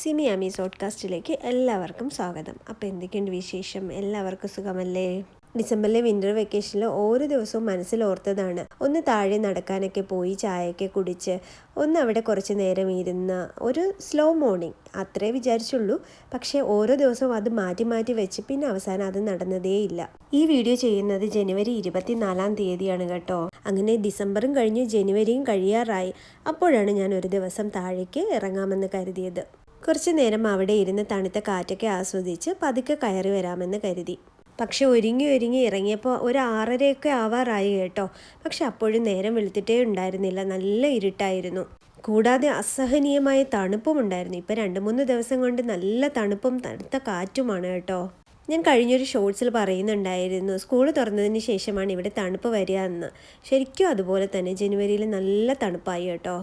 സിമി അമി സോഡ്കാസ്റ്റിലേക്ക് എല്ലാവർക്കും സ്വാഗതം. അപ്പോൾ എന്തൊക്കെയുണ്ട് വിശേഷം? എല്ലാവർക്കും സുഖമല്ലേ? ഡിസംബറിലെ വിന്റർ വെക്കേഷനിൽ ഓരോ ദിവസവും മനസ്സിൽ ഓർത്തതാണ്. ഒന്ന് താഴെ നടക്കാനൊക്കെ പോയി ചായയൊക്കെ കുടിച്ച് ഒന്ന് അവിടെ കുറച്ച് നേരം ഇരുന്ന ഒരു സ്ലോ മോർണിംഗ് അത്രേ വിചാരിച്ചുള്ളൂ. പക്ഷേ ഓരോ ദിവസവും അത് മാറ്റി മാറ്റി വെച്ച് പിന്നെ അവസാനം അത് നടന്നതേയില്ല ഈ വീഡിയോ ചെയ്യുന്നത് ജനുവരി ഇരുപത്തിനാലാം തീയതിയാണ് കേട്ടോ. അങ്ങനെ ഡിസംബറും കഴിഞ്ഞ് ജനുവരിയും കഴിയാറായി. അപ്പോഴാണ് ഞാൻ ഒരു ദിവസം താഴേക്ക് ഇറങ്ങാമെന്ന് കരുതിയത്. കുറച്ച് നേരം അവിടെ ഇരുന്ന് തണുത്ത കാറ്റൊക്കെ ആസ്വദിച്ച് പതുക്കെ കയറി വരാമെന്ന് കരുതി. പക്ഷെ ഒരുങ്ങി ഒരുങ്ങി ഇറങ്ങിയപ്പോൾ ഒരു ആറരയൊക്കെ ആവാറായി കേട്ടോ. പക്ഷെ അപ്പോഴും നേരം വെളുത്തിട്ടേ ഉണ്ടായിരുന്നില്ല. നല്ല ഇരുട്ടായിരുന്നു. കൂടാതെ അസഹനീയമായ തണുപ്പും ഉണ്ടായിരുന്നു. ഇപ്പം രണ്ട് മൂന്ന് ദിവസം കൊണ്ട് നല്ല തണുപ്പും തണുത്ത കാറ്റുമാണ് കേട്ടോ. ഞാൻ കഴിഞ്ഞൊരു ഷോർട്സിൽ പറയുന്നുണ്ടായിരുന്നു സ്കൂൾ തുറന്നതിന് ശേഷമാണ് ഇവിടെ തണുപ്പ് വരിക എന്ന്. ശരിക്കും അതുപോലെ തന്നെ ജനുവരിയിൽ നല്ല തണുപ്പായി കേട്ടോ.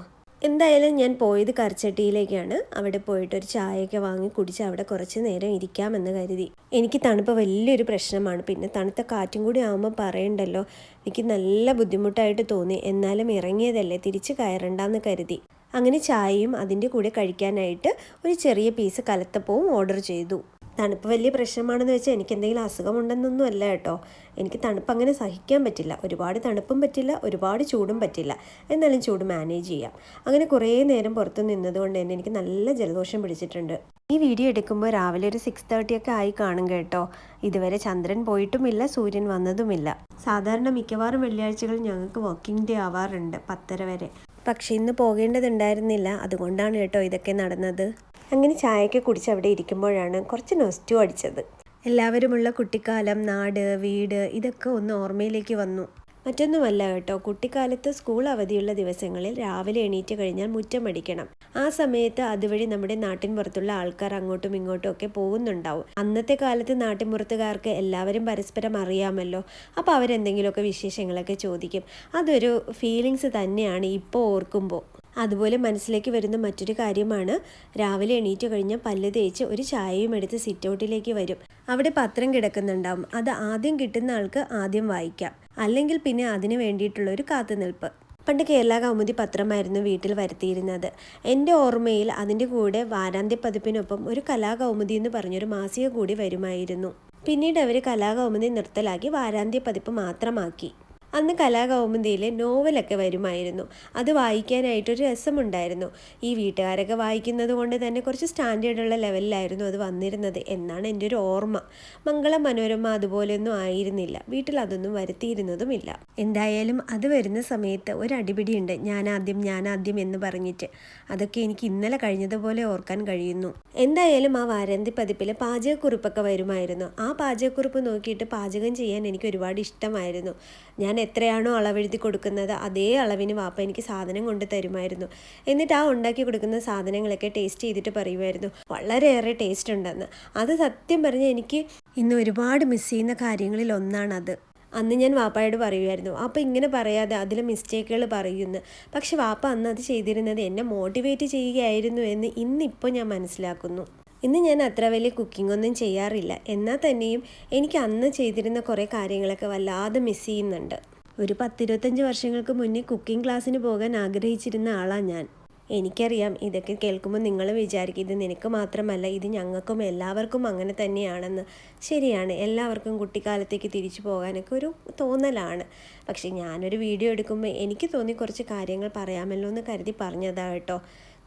എന്തായാലും ഞാൻ പോയത് കറിച്ചട്ടിയിലേക്കാണ്. അവിടെ പോയിട്ട് ഒരു ചായയൊക്കെ വാങ്ങി കുടിച്ച് അവിടെ കുറച്ച് നേരം ഇരിക്കാമെന്ന് കരുതി. എനിക്ക് തണുപ്പ് വലിയൊരു പ്രശ്നമാണ്. പിന്നെ തണുത്ത കാറ്റും കൂടി ആകുമ്പോൾ പറയണ്ടല്ലോ എനിക്ക് നല്ല ബുദ്ധിമുട്ടായിട്ട് തോന്നി. എന്നാലും ഇറങ്ങിയതല്ലേ തിരിച്ച് കയറണ്ടെന്ന് കരുതി. അങ്ങനെ ചായയും അതിന്റെ കൂടെ കഴിക്കാനായിട്ട് ഒരു ചെറിയ പീസ് കലത്തപ്പവും ഓർഡർ ചെയ്തു. തണുപ്പ് വലിയ പ്രശ്നമാണെന്ന് വെച്ചാൽ എനിക്ക് എന്തെങ്കിലും അസുഖമുണ്ടെന്നൊന്നും അല്ല കേട്ടോ. എനിക്ക് തണുപ്പ് അങ്ങനെ സഹിക്കാൻ പറ്റില്ല. ഒരുപാട് തണുപ്പും പറ്റില്ല ഒരുപാട് ചൂടും പറ്റില്ല. എന്നാലും ചൂട് മാനേജ് ചെയ്യാം. അങ്ങനെ കുറേ നേരം പുറത്ത് നിന്നതുകൊണ്ട് തന്നെ എനിക്ക് നല്ല ജലദോഷം പിടിച്ചിട്ടുണ്ട്. ഈ വീഡിയോ എടുക്കുമ്പോൾ രാവിലെ ഒരു സിക്സ് തേർട്ടി ഒക്കെ ആയി കാണും കേട്ടോ. ഇതുവരെ ചന്ദ്രൻ പോയിട്ടുമില്ല സൂര്യൻ വന്നതുമില്ല. സാധാരണ മിക്കവാറും വെള്ളിയാഴ്ചകൾ ഞങ്ങൾക്ക് വർക്കിംഗ് ഡേ ആവാറുണ്ട് പത്തര വരെ. പക്ഷെ ഇന്ന് പോകേണ്ടതുണ്ടായിരുന്നില്ല. അതുകൊണ്ടാണ് കേട്ടോ ഇതൊക്കെ നടന്നത്. അങ്ങനെ ചായയൊക്കെ കുടിച്ച് അവിടെ ഇരിക്കുമ്പോഴാണ് കുറച്ച് നൊസ്റ്റു അടിച്ചത്. എല്ലാവരുമുള്ള കുട്ടിക്കാലം നാട് വീട് ഇതൊക്കെ ഒന്ന് ഓർമ്മയിലേക്ക് വന്നു. മറ്റൊന്നുമല്ല കേട്ടോ കുട്ടിക്കാലത്ത് സ്കൂൾ അവധിയുള്ള ദിവസങ്ങളിൽ രാവിലെ എണീറ്റ് കഴിഞ്ഞാൽ മുറ്റമടിക്കണം ആ സമയത്ത് അതുവഴി നമ്മുടെ നാട്ടിൻ പുറത്തുള്ള ആൾക്കാർ അങ്ങോട്ടും ഇങ്ങോട്ടും ഒക്കെ പോകുന്നുണ്ടാവും. അന്നത്തെ കാലത്ത് നാട്ടിൻ പുറത്തുകാർക്ക് എല്ലാവരും പരസ്പരം അറിയാമല്ലോ അപ്പോൾ അവരെന്തെങ്കിലുമൊക്കെ വിശേഷങ്ങളൊക്കെ ചോദിക്കും. അതൊരു ഫീലിങ്സ് തന്നെയാണ് ഇപ്പോൾ ഓർക്കുമ്പോൾ. അതുപോലെ മനസ്സിലേക്ക് വരുന്ന മറ്റൊരു കാര്യമാണ് രാവിലെ എണീറ്റ് കഴിഞ്ഞാൽ പല്ല് തേച്ച് ഒരു ചായയും എടുത്ത് സിറ്റൗട്ടിലേക്ക് വരും. അവിടെ പത്രം കിടക്കുന്നുണ്ടാവും. അത് ആദ്യം കിട്ടുന്ന ആൾക്ക് ആദ്യം വായിക്കാം. അല്ലെങ്കിൽ പിന്നെ അതിന് വേണ്ടിയിട്ടുള്ള ഒരു കാത്തുനിൽപ്പ്. പണ്ട് കേരള കൗമുദി പത്രമായിരുന്നു വീട്ടിൽ വരുത്തിയിരുന്നത്. എന്റെ ഓർമ്മയിൽ അതിന്റെ കൂടെ വാരാന്ത്യ പതിപ്പിനൊപ്പം ഒരു കലാകൗമുദി എന്ന് പറഞ്ഞൊരു മാസിക കൂടി വരുമായിരുന്നു. പിന്നീട് അവർ കലാകൗമുദി നിർത്തലാക്കി വാരാന്ത്യ പതിപ്പ് മാത്രമാക്കി. അന്ന് കലാകൗമുദിയിലെ നോവലൊക്കെ വരുമായിരുന്നു. അത് വായിക്കാനായിട്ടൊരു രസമുണ്ടായിരുന്നു. ഈ വീട്ടുകാരൊക്കെ വായിക്കുന്നത് കൊണ്ട് തന്നെ കുറച്ച് സ്റ്റാൻഡേർഡുള്ള ലെവലിലായിരുന്നു അത് വന്നിരുന്നത് എന്നാണ് എന്റെ ഒരു ഓർമ്മ. മംഗള മനോരമ അതുപോലെയൊന്നും ആയിരുന്നില്ല. വീട്ടിൽ അതൊന്നും വരുത്തിയിരുന്നതുമില്ല. എന്തായാലും അത് വരുന്ന സമയത്ത് ഒരു അടിപിടിയുണ്ട് ഞാനാദ്യം ഞാനാദ്യം എന്ന് പറഞ്ഞിട്ട്. അതൊക്കെ എനിക്ക് ഇന്നലെ കഴിഞ്ഞതുപോലെ ഓർക്കാൻ കഴിയുന്നു. എന്തായാലും ആ വാരാന്തി പതിപ്പിൽ പാചകക്കുറിപ്പൊക്കെ വരുമായിരുന്നു. ആ പാചകക്കുറിപ്പ് നോക്കിയിട്ട് പാചകം ചെയ്യാൻ എനിക്ക് ഒരുപാട് ഇഷ്ടമായിരുന്നു. ഞാൻ എത്രയാണോ അളവെഴുതി കൊടുക്കുന്നത് അതേ അളവിന് വാപ്പ എനിക്ക് സാധനം കൊണ്ട് തരുമായിരുന്നു. എന്നിട്ട് ആ ഉണ്ടാക്കി കൊടുക്കുന്ന സാധനങ്ങളൊക്കെ ടേസ്റ്റ് ചെയ്തിട്ട് പറയുമായിരുന്നു. വളരെയേറെ ടേസ്റ്റ് ഉണ്ടെന്ന്. അത് സത്യം പറഞ്ഞാൽ എനിക്ക് ഇന്ന് ഒരുപാട് മിസ് ചെയ്യുന്ന കാര്യങ്ങളിൽ ഒന്നാണത്. അന്ന് ഞാൻ വാപ്പായോട് പറയുമായിരുന്നു. അപ്പോൾ ഇങ്ങനെ പറയാതെ അതിലെ മിസ്റ്റേക്കുകൾ പറയുന്നു. പക്ഷെ വാപ്പ അന്ന് അത് ചെയ്തിരുന്നത് എന്നെ മോട്ടിവേറ്റ് ചെയ്യുകയായിരുന്നു എന്ന് ഇന്നിപ്പോൾ ഞാൻ മനസ്സിലാക്കുന്നു. ഇന്ന് ഞാൻ അത്ര വലിയ കുക്കിംഗ് ഒന്നും ചെയ്യാറില്ല. എന്നാൽ തന്നെയും എനിക്ക് അന്ന് ചെയ്തിരുന്ന കുറേ കാര്യങ്ങളൊക്കെ വല്ലാതെ മിസ് ചെയ്യുന്നുണ്ട്. ഒരു പത്തിരുപത്തഞ്ച് വർഷങ്ങൾക്ക് മുന്നേ കുക്കിംഗ് ക്ലാസ്സിന് പോകാൻ ആഗ്രഹിച്ചിരുന്ന ആളാണ് ഞാൻ. എനിക്കറിയാം ഇതൊക്കെ കേൾക്കുമ്പോൾ നിങ്ങൾ വിചാരിക്കും ഇത് നിനക്ക് മാത്രമല്ല ഇത് ഞങ്ങൾക്കും എല്ലാവർക്കും അങ്ങനെ തന്നെയാണെന്ന്. ശരിയാണ് എല്ലാവർക്കും കുട്ടിക്കാലത്തേക്ക് തിരിച്ചു പോകാനൊക്കെ ഒരു തോന്നലാണ്. പക്ഷേ ഞാനൊരു വീഡിയോ എടുക്കുമ്പോൾ എനിക്ക് തോന്നി കുറച്ച് കാര്യങ്ങൾ പറയാമല്ലോ എന്ന് കരുതി പറഞ്ഞതാണ് കേട്ടോ.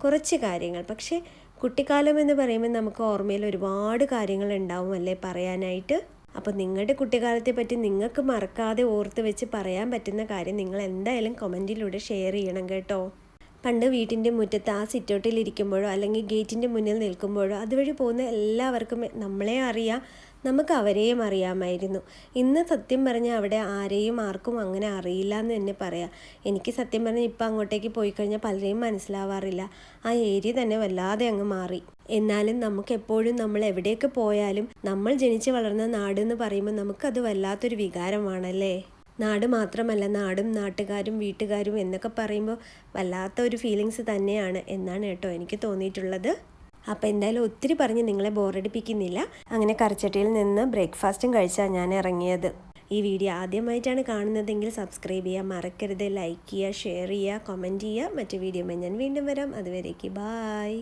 കുറച്ച് കാര്യങ്ങൾ. പക്ഷേ കുട്ടിക്കാലം എന്ന് പറയുമ്പോൾ നമുക്ക് ഓർമ്മയിൽ ഒരുപാട് കാര്യങ്ങൾ ഉണ്ടാവും അല്ലേ പറയാനായിട്ട്? അപ്പോൾ നിങ്ങളുടെ കുട്ടിക്കാലത്തെ പറ്റി നിങ്ങൾക്ക് മറക്കാതെ ഓർത്ത് വെച്ച് പറയാൻ പറ്റുന്ന കാര്യം നിങ്ങൾ എന്തായാലും കമന്റിലൂടെ ഷെയർ ചെയ്യണം കേട്ടോ. പണ്ട് വീട്ടിന്റെ മുറ്റത്ത് ആ സിറ്റൗട്ടിൽ ഇരിക്കുമ്പോഴോ അല്ലെങ്കിൽ ഗേറ്റിന്റെ മുന്നിൽ നിൽക്കുമ്പോഴോ അതുവഴി പോകുന്ന എല്ലാവർക്കും നമ്മളെ അറിയാം നമുക്ക് അവരെയും അറിയാമായിരുന്നു. ഇന്ന് സത്യം പറഞ്ഞാൽ അവിടെ ആരെയും ആർക്കും അങ്ങനെ അറിയില്ല എന്ന് തന്നെ പറയാം. എനിക്ക് സത്യം പറഞ്ഞാൽ ഇപ്പം അങ്ങോട്ടേക്ക് പോയി കഴിഞ്ഞാൽ പലരെയും മനസ്സിലാവാറില്ല. ആ ഏരിയ തന്നെ വല്ലാതെ അങ്ങ് മാറി. എന്നാലും നമുക്ക് എപ്പോഴും നമ്മൾ എവിടെയൊക്കെ പോയാലും നമ്മൾ ജനിച്ച് വളർന്ന നാട് എന്ന് പറയുമ്പോൾ നമുക്കത് വല്ലാത്തൊരു വികാരമാണല്ലേ? നാട് മാത്രമല്ല നാടും നാട്ടുകാരും വീട്ടുകാരും എന്നൊക്കെ പറയുമ്പോൾ വല്ലാത്ത ഒരു ഫീലിങ്സ് തന്നെയാണ് എന്നാണ് കേട്ടോ എനിക്ക് തോന്നിയിട്ടുള്ളത്. അപ്പോൾ എന്തായാലും ഒത്തിരി പറഞ്ഞ് നിങ്ങളെ ബോറടിപ്പിക്കുന്നില്ല അങ്ങനെ കറിച്ചട്ടിയിൽ നിന്ന് ബ്രേക്ക്ഫാസ്റ്റും കഴിച്ചാണ് ഞാൻ ഇറങ്ങിയത്. ഈ വീഡിയോ ആദ്യമായിട്ടാണ് കാണുന്നതെങ്കിൽ സബ്സ്ക്രൈബ് ചെയ്യുക മറക്കരുത്. ലൈക്ക് ചെയ്യുക ഷെയർ ചെയ്യുക കമന്റ് ചെയ്യുക. മറ്റു വീഡിയോ ഞാൻ വീണ്ടും വരാം. അതുവരേക്ക് ബായ്